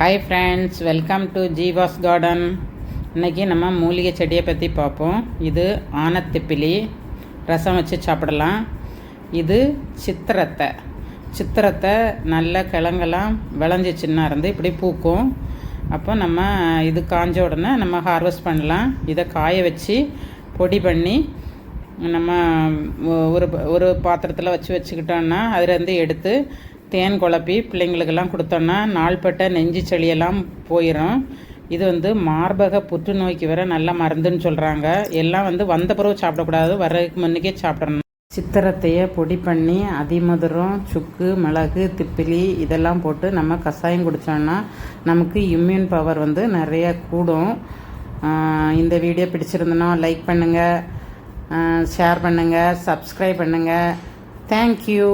Hi friends welcome to Jeeva's garden இன்னைக்கு நம்ம மூலிகை செடியை பற்றி பார்ப்போம். இது ஆனத்திப்பிலி. ரசம் வச்சு சாப்பிடலாம். இது சித்திரத்தை. சித்திரத்தை நல்ல கிழங்கெல்லாம் விளைஞ்சிச்சின்னா இருந்து இப்படி பூக்கும். அப்போ நம்ம இது காஞ்ச உடனே நம்ம ஹார்வெஸ்ட் பண்ணலாம். இதை காய வச்சு பொடி பண்ணி நம்ம ஒரு ஒரு பாத்திரத்தில் வச்சு வச்சுக்கிட்டோன்னா அதுலேருந்து எடுத்து தேன் குழப்பி பிள்ளைங்களுக்கெல்லாம் கொடுத்தோன்னா நாள்பட்ட நெஞ்சு சளியெல்லாம் போயிடும் இது வந்து மார்பக புற்றுநோய்க்கு வர நல்ல மருந்துன்னு சொல்கிறாங்க எல்லாம் வந்து வந்த பிறகு சாப்பிடக்கூடாது வர்றதுக்கு முன்னுக்கே சாப்பிடணும். சித்திரத்தையை பொடி பண்ணி அதிமதுரம் சுக்கு மிளகு திப்பிலி இதெல்லாம் போட்டு நம்ம கஷாயம் குடித்தோம்னா நமக்கு இம்யூன் பவர் வந்து நிறைய கூடும். இந்த வீடியோ பிடிச்சிருந்தனா லைக் பண்ணுங்கள் ஷேர் பண்ணுங்கள் சப்ஸ்கிரைப் பண்ணுங்கள் தேங்க்யூ